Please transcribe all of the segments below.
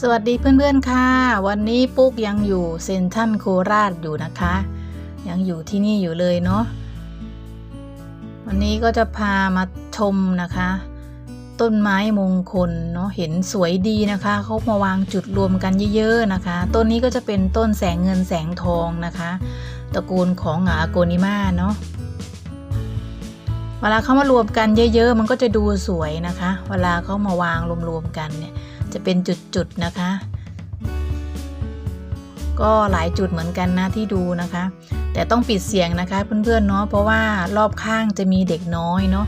สวัสดีเพื่อนๆค่ะ วันนี้ปุ๊กยังอยู่เซนทันโคราชอยู่นะคะ ยังอยู่ที่นี่อยู่เลยเนาะวันนี้ก็จะพามาชมนะคะ ต้นไม้มงคลเนาะเห็นสวยดีนะคะเขามาวางจุดรวมกันเยอะๆนะคะ ต้นนี้ก็จะเป็นต้นแสงเงินแสงทองนะคะตระกูลของอาโกนิมาเนาะเวลาเขามารวมกันเยอะๆ มันก็จะดูสวยนะคะ เวลาเขามาวางรวมๆกันเนี่ย จะเป็นจุดๆนะคะ ก็หลายจุดเหมือนกันนะที่ดูนะคะ แต่ต้องปิดเสียงนะคะเพื่อนๆเนาะเพราะว่ารอบข้างจะมีเด็กน้อยเนาะ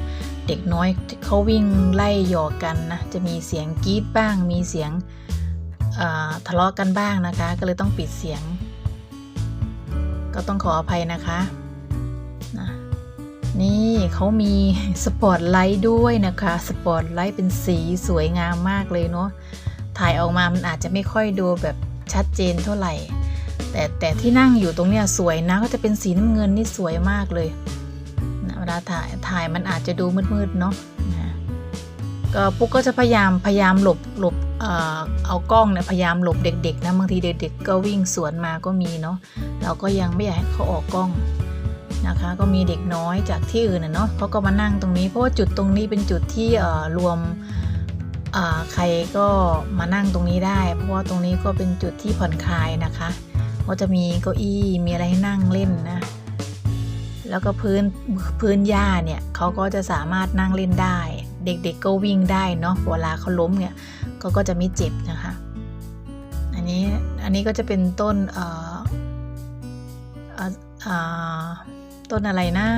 เด็กน้อยเขาวิ่งไล่หยอกกันนะจะมีเสียงกรี๊ดบ้าง มีเสียงทะเลาะกันบ้างนะคะ ก็เลยต้องปิดเสียง ก็ต้องขออภัยนะคะนะ นี่เขามีสปอตไลท์ด้วยนะคะ สปอตไลท์เป็นสีสวยงามมากเลยเนาะ ถ่ายออกมามันอาจจะไม่ค่อยดูแบบชัดเจนเท่าไหร่ แต่แต่ที่นั่งอยู่ตรงเนี้ยสวยนะก็จะเป็นสีน้ำเงินนี่สวยมากเลยนะเวลาถ่ายถ่ายมันอาจจะดูมืดๆเนาะนะก็ปุ๊กก็จะพยายามพยายามหลบหลบเอ่อเอากล้องเนี่ยพยายามหลบเด็กๆนะบางทีเด็กๆก็วิ่งสวนมาก็มีเนาะเราก็ยังไม่อยากให้เขาออกกล้อง นะคะ ก็มีเด็กน้อยจากที่อื่นนะเนาะเขาก็มานั่งตรงนี้เพราะว่าจุดตรงนี้เป็นจุดที่รวมใครก็มานั่งตรงนี้ได้ เพราะว่าตรงนี้ก็เป็นจุดที่ผ่อนคลายนะคะ ก็จะมีเก้าอี้มีอะไรให้นั่งเล่นนะ แล้วก็พื้นพื้นหญ้าเนี่ยเขาก็จะสามารถนั่งเล่นได้ เด็กๆก็วิ่งได้เนาะเวลาเขาล้มเนี่ยก็ก็จะไม่เจ็บนะคะ อันนี้อันนี้ก็จะเป็นต้นเอ่อเอ่อ ต้นอะไรนะ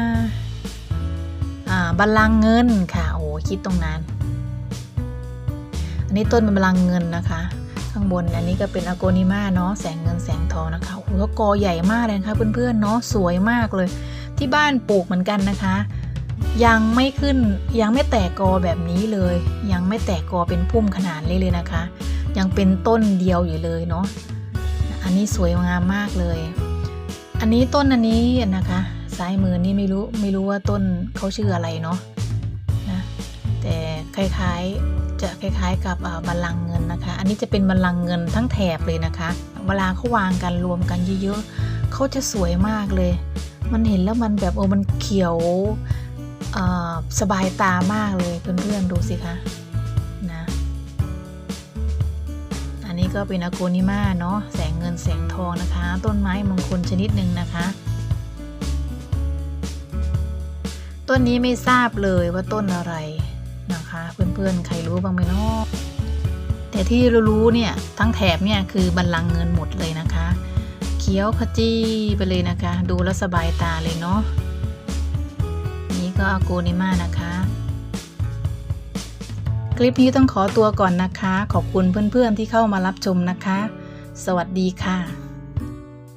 อ่าบัลลังเงินค่ะ โอ้คิดตรงนั้น อันนี้ต้นเป็นบัลลังเงินนะคะ ข้างบนอันนี้ก็เป็นอโกนิมาเนาะแสงเงินแสงทองนะคะโอ้โหกอใหญ่มากเลยะค่ะเพื่อนๆเนาะสวยมากเลย ที่บ้านปลูกเหมือนกันนะคะ ยังไม่ขึ้นยังไม่แตกกอแบบนี้เลย ยังไม่แตกกอเป็นพุ่มขนาดเลยเลยนะคะ ยังเป็นต้นเดียวอยู่เลยเนาะอันนี้สวยงามมากเลย อันนี้ต้นอันนี้นะคะ ซ้ายมือนี่ไม่รู้ไม่รู้ว่าต้นเขาชื่ออะไรเนาะนะแต่คล้ายๆจะคล้ายๆ กับบัลลังเงินนะคะ อันนี้จะเป็นบัลลังเงินทั้งแถบเลยนะคะ เวลาเขาวางกันรวมกันเยอะๆเขาจะสวยมากเลย มันเห็นแล้วมันแบบโอ้มันเขียวสบายตามากเลยเพื่อนๆดูสิคะนะอันนี้ก็เป็นอโกนิมาเนาะแสงเงินแสงทองนะคะ ต้นไม้มงคลชนิดหนึ่งนะคะ ต้นนี้ไม่ทราบเลยว่าต้นอะไรนะคะ เพื่อนๆ ใครรู้บ้างไหมเนาะแต่ที่เรารู้เนี่ยทั้งแถบเนี่ยคือบัลลังเงินหมดเลยนะคะ เขียวขจีไปเลยนะคะ ดูแล้วสบายตาเลยเนาะนี่ก็อาโกนิมานะคะคลิปนี้ต้องขอตัวก่อนนะคะ ขอบคุณเพื่อนๆที่เข้ามารับชมนะคะ สวัสดีค่ะ